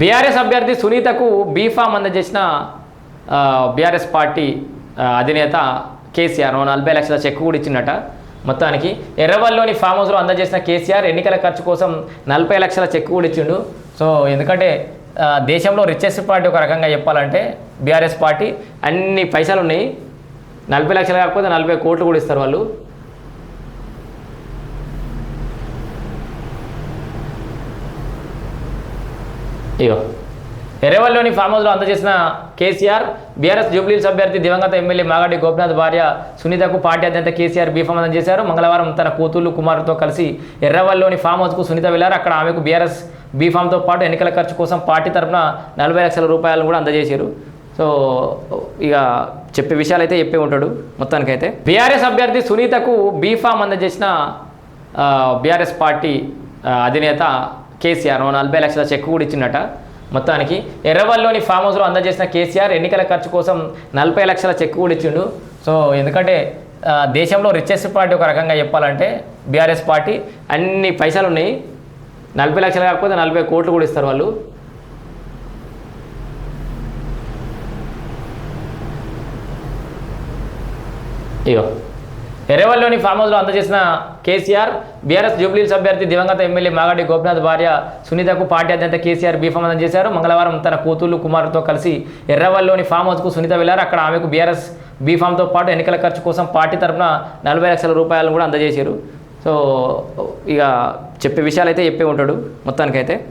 BRS అభ్యర్థి సునీతకు B form అందజేసిన బీఆర్ఎస్ పార్టీ అధినేత కేసీఆర్ నలభై లక్షల చెక్ కూడా ఇచ్చిందట. మొత్తానికి ఎర్రవల్లిలోని ఫామ్ హౌస్లో అందజేసిన కేసీఆర్ ఎన్నికల ఖర్చు కోసం నలభై లక్షల చెక్ కూడా ఇచ్చిండు. సో ఎందుకంటే దేశంలో రిచెస్ట్ పార్టీ ఒక రకంగా చెప్పాలంటే బీఆర్ఎస్ పార్టీ అన్ని పైసలు ఉన్నాయి నలభై లక్షలు కాకపోతే నలభై కోట్లు కూడా ఇస్తారు వాళ్ళు. ఇగో. ఎర్రవల్లిలోని ఫామ్ హౌస్లో అందజేసిన కేసీఆర్ బీఆర్ఎస్ జూబ్లీ అభ్యర్థి దివంగత ఎమ్మెల్యే మాగడి గోపినాథ్ భార్య సునీతకు పార్టీ అధ్యక్ష కేసీఆర్ బీఫామ్ అందజేశారు మంగళవారం తన కూతుళ్ళు కుమారుతో కలిసి ఎర్రవల్లిలోని ఫామ్ హౌస్కు సునీత వెళ్ళారు. అక్కడ ఆమెకు బీఆర్ఎస్ బీఫామ్తో పాటు ఎన్నికల ఖర్చు కోసం పార్టీ తరఫున నలభై లక్షల రూపాయలు కూడా అందజేశారు. సో ఇక చెప్పే విషయాలు అయితే చెప్పే ఉంటాడు మొత్తానికైతే. బీఆర్ఎస్ అభ్యర్థి సునీతకు బీఫామ్ అందజేసిన బీఆర్ఎస్ పార్టీ అధినేత కేసీఆర్ నలభై లక్షల చెక్ కూడా ఇచ్చిందట మొత్తానికి ఎర్రవల్లిలోని ఫామ్ హౌస్లో అందజేసిన కేసీఆర్ ఎన్నికల ఖర్చు కోసం నలభై లక్షల చెక్ కూడా ఇచ్చిండు. సో ఎందుకంటే దేశంలో రిచెస్ట్ పార్టీ ఒక రకంగా చెప్పాలంటే బీఆర్ఎస్ పార్టీ అన్ని పైసలు ఉన్నాయి. నలభై లక్షలు కాకపోతే నలభై కోట్లు కూడా ఇస్తారు వాళ్ళు. ఇగో. ఎర్రవల్లిలోని ఫామ్ హౌస్లో అందజేసిన కేసీఆర్ బీఆర్ఎస్ జూబ్లీస్ అభ్యర్థి దివంగత ఎమ్మెల్యే మాగడి గోపినాథ్ భార్య సునీతకు పార్టీ అధ్యక్ష కేసీఆర్ బీఫామ్ అందజేశారు మంగళవారం తన కూతుళ్ళు కుమారుతో కలిసి ఎర్రవల్లిలోని ఫామ్ హౌస్కు సునీత వెళ్ళారు. అక్కడ ఆమెకు బీఆర్ఎస్ బీఫామ్తో పాటు ఎన్నికల ఖర్చు కోసం పార్టీ తరఫున నలభై లక్షల రూపాయలు కూడా అందజేశారు. సో ఇక చెప్పే విషయాలు అయితే చెప్పే ఉంటాడు మొత్తానికైతే.